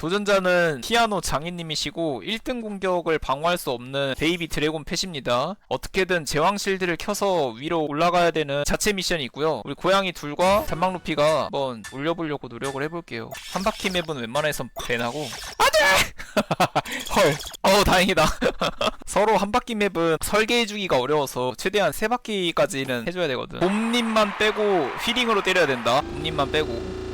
도전자는 피아노 장인님이시고 1등 공격을 방어할 수 없는 베이비 드래곤 펫입니다. 어떻게든 제왕 실드를 켜서 위로 올라가야 되는 자체 미션이 있고요. 우리 고양이 둘과 잔망 루피가 한번 올려보려고 노력을 해볼게요. 한 바퀴 맵은 웬만해선 배나고! 헐. 어 다행이다. 서로 한 바퀴 맵은 설계해주기가 어려워서 최대한 세 바퀴까지는 해줘야 되거든. 봄님만 빼고 휘링으로 때려야 된다. 봄님만 빼고.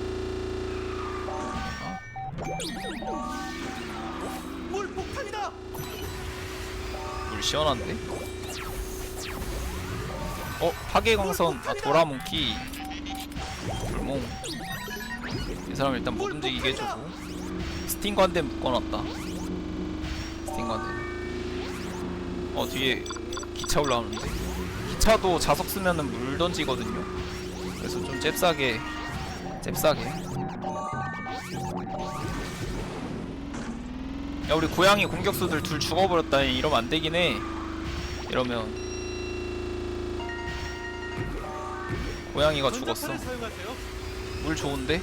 시원한데? 어? 파괴광선. 아 도라몽키. 불몽. 이 사람 일단 못 움직이게 해주고. 스팅거 한대 묶어놨다. 스팅거 한대어 뒤에 기차 올라오는데. 기차도 자석 쓰면은 물 던지거든요. 그래서 좀 잽싸게 잽싸게 야 우리 고양이 공격수들 둘 죽어버렸다니 이러면 안 되긴 해 이러면 고양이가 죽었어 전자파를 사용하세요. 물 좋은데?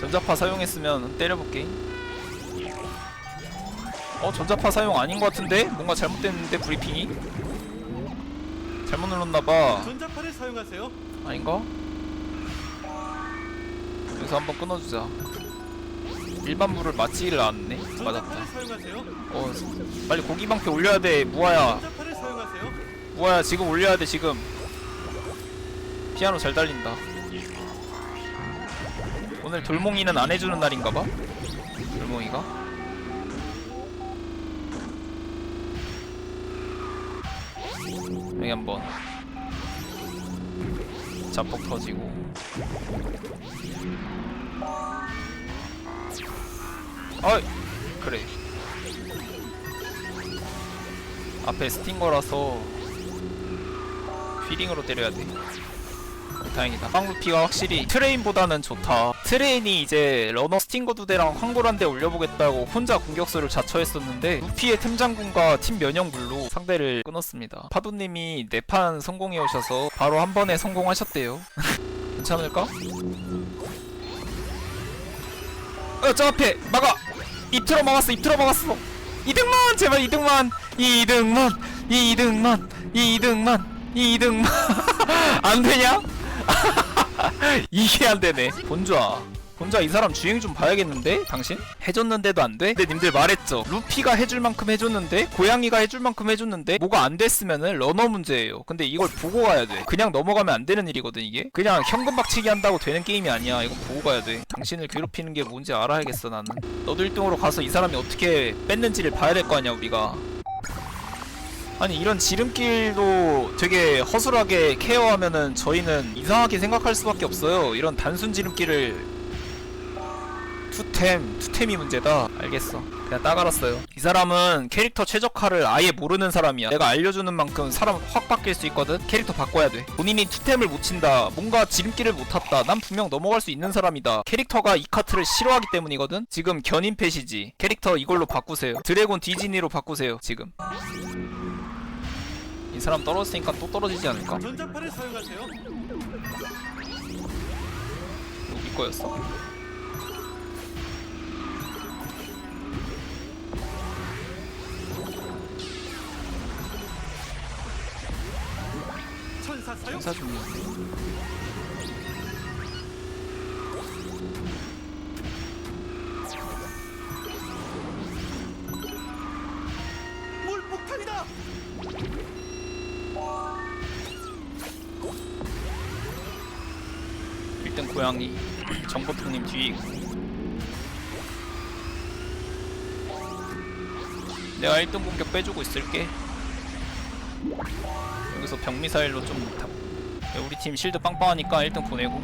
전자파 사용했으면 때려볼게 어 전자파 사용 아닌 것 같은데? 뭔가 잘못됐는데 브리핑이? 잘못 눌렀나봐 전자파를 사용하세요. 아닌가? 여기서 한번 끊어주자 일반 물을 맞지를 않네. 맞았다. 전자파를 사용하세요. 어 빨리 고기 방패 올려야 돼. 무아야. 전자파를 사용하세요. 무아야 지금 올려야 돼 지금. 피아노 잘 달린다. 오늘 돌몽이는 안 해주는 날인가봐? 돌몽이가? 여기 한번. 자폭 터지고 어이 그래 앞에 스팅거라서 휘링으로 때려야 돼. 다행이다. 빵루피가 확실히 트레인보다는 좋다. 트레인이 이제 러너 스팅거 두 대랑 황골 한 대 올려보겠다고 혼자 공격수를 자처했었는데 루피의 템장군과 팀 면역물로 상대를 끊었습니다. 파도님이 네판 성공해 오셔서 바로 한 번에 성공하셨대요. 괜찮을까? 어, 저 앞에 막아! 입 틀어 막았어, 입 틀어 막았어! 2등만! 제발 2등만! 2등만! 2등만! 2등만! 2등만! 안 되냐? 이게 안 되네. 본좌. 본좌 이 사람 주행 좀 봐야겠는데? 당신? 해줬는데도 안 돼? 근데 님들 말했죠. 루피가 해줄 만큼 해줬는데? 고양이가 해줄 만큼 해줬는데? 뭐가 안 됐으면은 러너 문제예요. 근데 이걸 보고 가야 돼. 그냥 넘어가면 안 되는 일이거든, 이게? 그냥 현금 박치기 한다고 되는 게임이 아니야. 이거 보고 가야 돼. 당신을 괴롭히는 게 뭔지 알아야겠어, 나는. 너도 1등으로 가서 이 사람이 어떻게 뺐는지를 봐야 될 거 아니야, 우리가. 아니 이런 지름길도 되게 허술하게 케어하면은 저희는 이상하게 생각할 수밖에 없어요. 이런 단순 지름길을 투템, 투템이 문제다. 알겠어. 그냥 따갈았어요. 이 사람은 캐릭터 최적화를 아예 모르는 사람이야. 내가 알려주는 만큼 사람 확 바뀔 수 있거든. 캐릭터 바꿔야 돼. 본인이 투템을 못 친다. 뭔가 지름길을 못 탔다. 난 분명 넘어갈 수 있는 사람이다. 캐릭터가 이 카트를 싫어하기 때문이거든. 지금 견인 펫이지. 캐릭터 이걸로 바꾸세요. 드래곤 디즈니로 바꾸세요. 지금. 이 사람 떨어졌으니까 또 떨어지지 않을까? 전자파를 사용하세요. 이 거였어. 행사 중이었네. 물 폭탄이다. 일등 고양이 정보통님 뒤에 있고. 내가 1등 공격 빼주고 있을게. 여기서 병미사일로 좀 다- 우리 팀 실드 빵빵하니까 1등 보내고.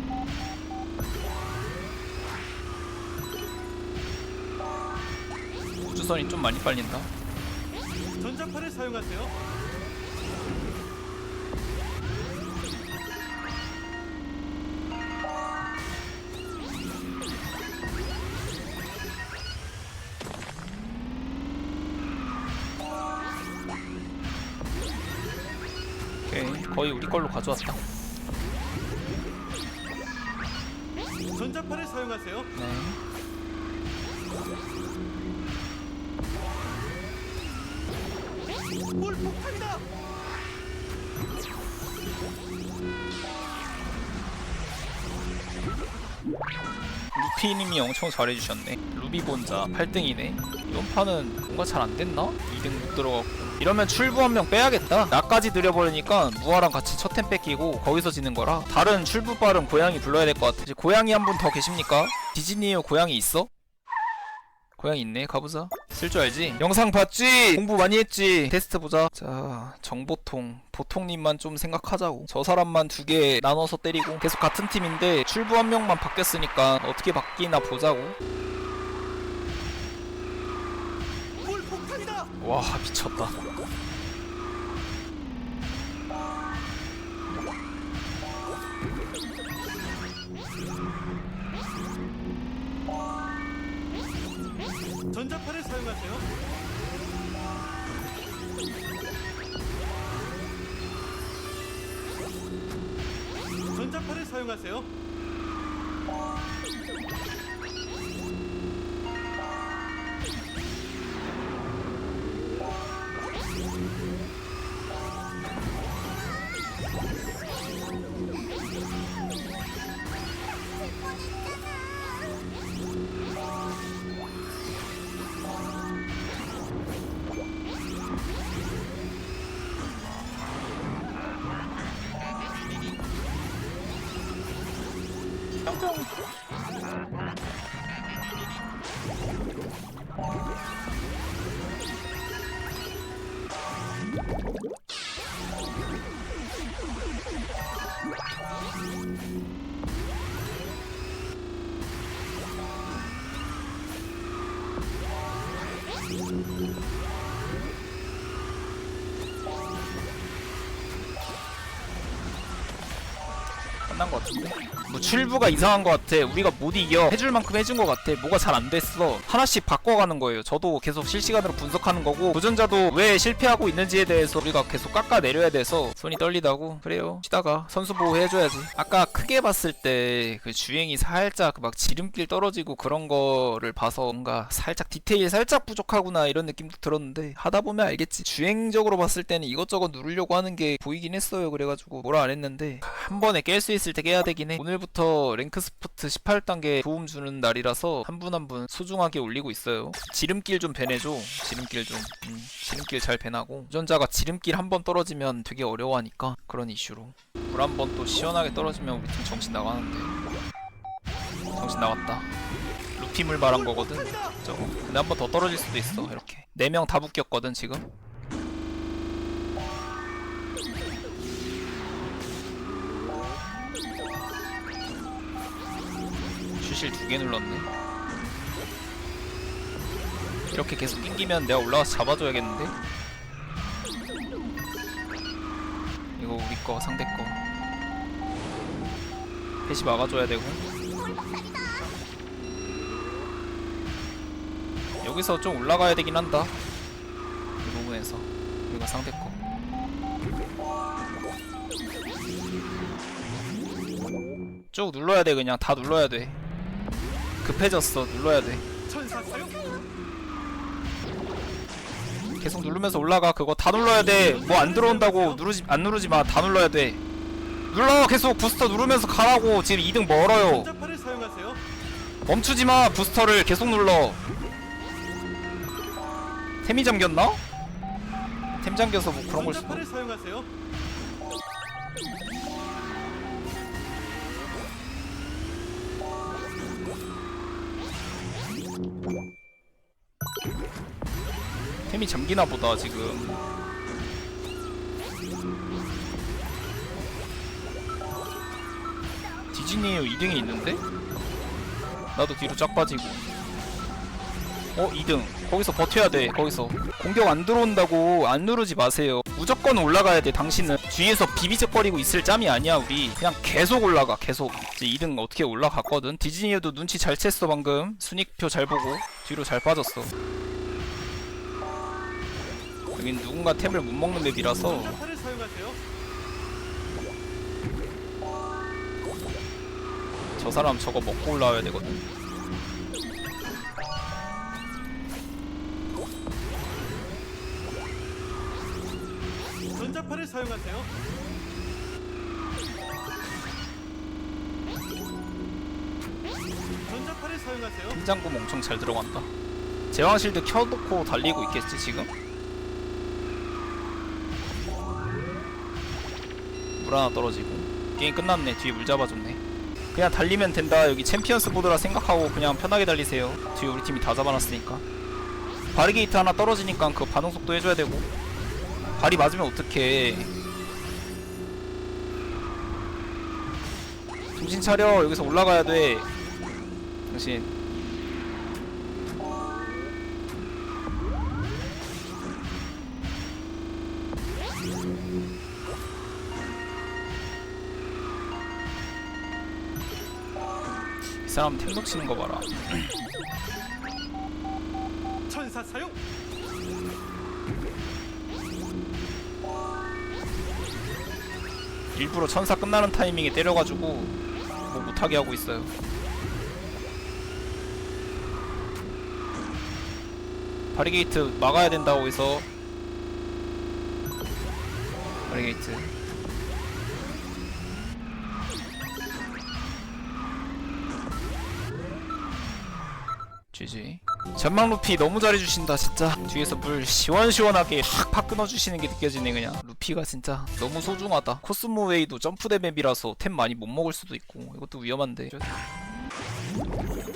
우주선이 좀 많이 빨린다. 전자파를 사용하세요. 거의 우리 걸로 가져왔다. 전자파를 사용하세요. 네. 물 폭탄이다. 루피님이 엄청 잘해주셨네 루비 본자 8등이네 이번 판은 뭔가 잘 안됐나? 2등 못 들어갔고 이러면 출부 한 명 빼야겠다 나까지 느려버리니까 무아랑 같이 첫템 뺏기고 거기서 지는 거라 다른 출부 빠른 고양이 불러야 될 것 같아 이제 고양이 한 분 더 계십니까? 디즈니요 고양이 있어? 고양이 있네 가보자 쓸 줄 알지? 영상 봤지? 공부 많이 했지? 테스트 보자 자 정보통 보통님만 좀 생각하자고 저 사람만 두 개 나눠서 때리고 계속 같은 팀인데 출부 한 명만 바뀌었으니까 어떻게 바뀌나 보자고. 와 미쳤다 전자파를 사용하세요. 전자파를 사용하세요. 끝난 것 같은데? 뭐 출부가 이상한 것 같아. 우리가 못 이겨. 해줄 만큼 해준 것 같아. 뭐가 잘 안 됐어. 하나씩 바꿔가는 거예요. 저도 계속 실시간으로 분석하는 거고 도전자도 왜 실패하고 있는지에 대해서 우리가 계속 깎아내려야 돼서 손이 떨리다고 그래요. 쉬다가 선수 보호 해줘야지. 아까 크게 봤을 때 그 주행이 살짝 막 지름길 떨어지고 그런 거를 봐서 뭔가 살짝 디테일 살짝 부족하구나 이런 느낌도 들었는데 하다 보면 알겠지. 주행적으로 봤을 때는 이것저것 누르려고 하는 게 보이긴 했어요. 그래가지고 뭐라 안 했는데 한 번에 깰 수 있을 때 깨야 되긴 해. 오늘 부터 랭크 스포트 18단계 도움 주는 날이라서 한 분 한 분 소중하게 올리고 있어요. 지름길 좀 배내줘. 지름길 좀. 음, 지름길 잘 배나고. 운전자가 지름길 한 번 떨어지면 되게 어려워하니까 그런 이슈로. 물 한 번 또 시원하게 떨어지면 우리 팀 정신 나가는데. 정신 나갔다. 루피 물 말한 거거든 저거. 근데 한 번 더 떨어질 수도 있어 이렇게. 네명다 묶였거든 지금 슈실 두 개 눌렀네. 이렇게 계속 낑기면 내가 올라가서 잡아줘야겠는데? 이거 우리 거 상대 거. 패시 막아줘야 되고. 여기서 좀 올라가야 되긴 한다. 이 부분에서. 우리가 상대 거. 쭉 눌러야 돼 그냥. 다 눌러야 돼 급해졌어 눌러야 돼. 계속 누르면서 올라가 그거 다 눌러야 돼뭐 안 들어온다고 누르지 안 누르지 마 다 눌러야 돼 눌러 계속 부스터 누르면서 가라고 지금 2등 멀어요. 멈추지 마 부스터를 계속 눌러 템이 잠겼나? 템 잠겨서 뭐 그런 걸 수도 사용하세요. 템이 잠기나 보다 지금. 디즈니에요 2등이 있는데? 나도 뒤로 쫙 빠지고. 어 2등. 거기서 버텨야 돼 거기서. 공격 안 들어온다고 안 누르지 마세요. 무조건 올라가야 돼 당신은. 뒤에서 비비적거리고 있을 짬이 아니야 우리. 그냥 계속 올라가 계속. 이제 2등 어떻게 올라갔거든? 디즈니에도 눈치 잘 챘어 방금. 순위표 잘 보고. 뒤로 잘 빠졌어 여긴 누군가 템을 못 먹는 맵이라서 전자파를 사용하세요. 저 사람 저거 먹고 올라와야 되거든. 전자파를 사용하세요. 전자파를 사용하세요. 팀장금 엄청 잘 들어간다 제왕 실드 켜놓고 달리고 있겠지 지금? 물 하나 떨어지고. 게임 끝났네. 뒤에 물 잡아줬네. 그냥 달리면 된다. 여기 챔피언스 보드라 생각하고 그냥 편하게 달리세요. 뒤에 우리 팀이 다 잡아놨으니까. 바리게이트 하나 떨어지니까 그 반응 속도 해줘야 되고. 발이 맞으면 어떡해. 정신 차려. 여기서 올라가야 돼. 당신 사람 템 놓치는 거 봐라 천사 사용. 일부러 천사 끝나는 타이밍에 때려가지고 뭐 못하게 하고 있어요. 바리게이트 막아야 된다고 해서 바리게이트 GG. 전망 루피 너무 잘해주신다 진짜. 뒤에서 물 시원시원하게 팍팍 끊어주시는 게 느껴지네 그냥. 루피가 진짜 너무 소중하다. 코스모 웨이도 점프대 맵이라서 템 많이 못 먹을 수도 있고 이것도 위험한데.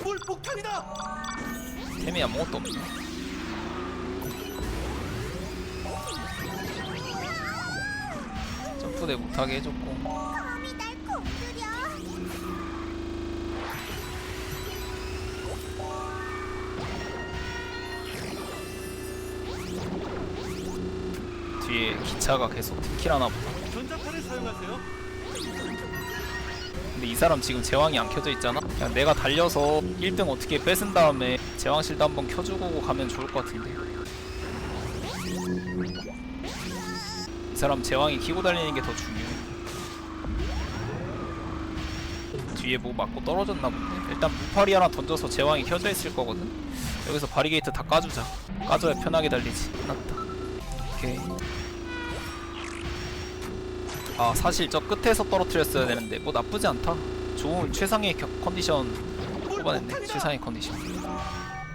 물 폭탄이다. 템이 아무것도 없네. 점프대 못하게 해줬고 뒤에 기차가 계속 팀킬 하나 보다 전자파를 사용하세요. 근데 이 사람 지금 제왕이 안 켜져 있잖아? 그냥 내가 달려서 1등 어떻게 뺏은 다음에 제왕 실드 한번 켜주고 가면 좋을 것 같은데. 이 사람 제왕이 키고 달리는 게 더 중요해. 뒤에 뭐 맞고 떨어졌나 본데? 일단 무파리 하나 던져서 제왕이 켜져 있을 거거든? 여기서 바리게이트 다 까주자. 까줘야 편하게 달리지. 끝났다. 오케이 아 사실 저 끝에서 떨어뜨렸어야 되는데 뭐 나쁘지 않다 좋은 최상의 겨- 컨디션 물 뽑아냈네. 최상의 컨디션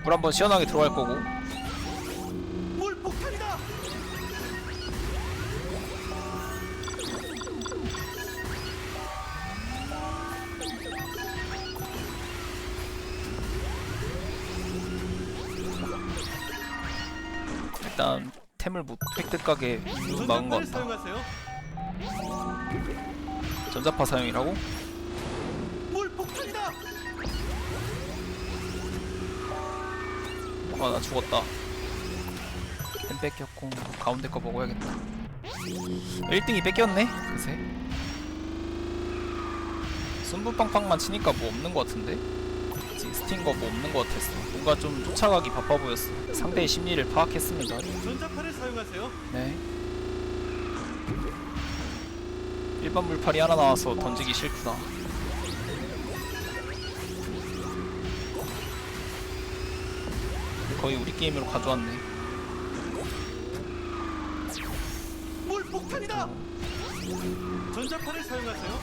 물 한번 시원하게 들어갈 거고. 일단 템을 못 획득 가게 이유 막은 것 같다. 전자파 사용이라고? 물 폭탄이다. 아 나 죽었다. 템 뺏겼고 가운데 거 먹어야겠다. 1등이 뺏겼네? 그새? 순부빵빵만 치니까 뭐 없는 것 같은데? 그치, 스팅거 뭐 없는 것 같았어. 뭔가 좀 쫓아가기 바빠 보였어. 상대의 심리를 파악했습니다. 전자파를 사용하세요. 네 일반 물팔이 하나 나와서 던지기 싫구나. 거의 우리 게임으로 가져왔네. 물 폭탄이다. 전자파를 사용하세요.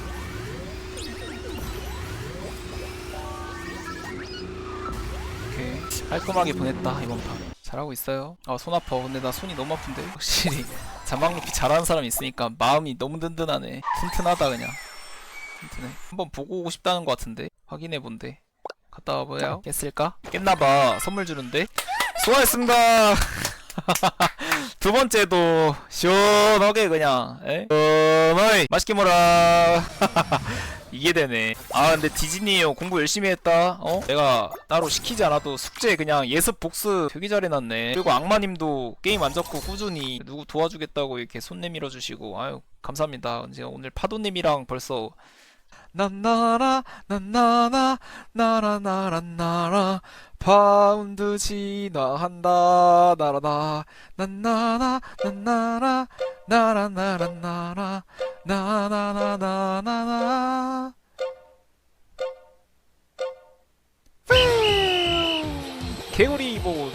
오케이 깔끔하게 보냈다 이번 판. 잘하고 있어요. 아손 아파. 근데 나 손이 너무 아픈데 확실히 자막 루피 잘하는 사람 있으니까 마음이 너무 든든하네. 튼튼하다 그냥. 튼튼해. 한번 보고 오고 싶다는 것 같은데? 확인해 본대. 갔다 와봐요. 깼을까? 깼나봐. 선물 주는데? 수고하셨습니다. 두 번째도 시원하게 그냥 에? 시원하게 맛있게 먹어라 이게 되네. 아 근데 디즈니요 공부 열심히 했다. 어? 내가 따로 시키지 않아도 숙제 그냥 예습 복습 되게 잘해놨네. 그리고 악마님도 게임 안 접고 꾸준히 누구 도와주겠다고 이렇게 손 내밀어 주시고 아유 감사합니다. 제가 오늘 파도님이랑 벌써 난나라 난나나 나라 나라 나라. 파운드 진화한다 나라다 난나나 난나라 나라 나라 나라. 나나나나나나. 개구리 뭐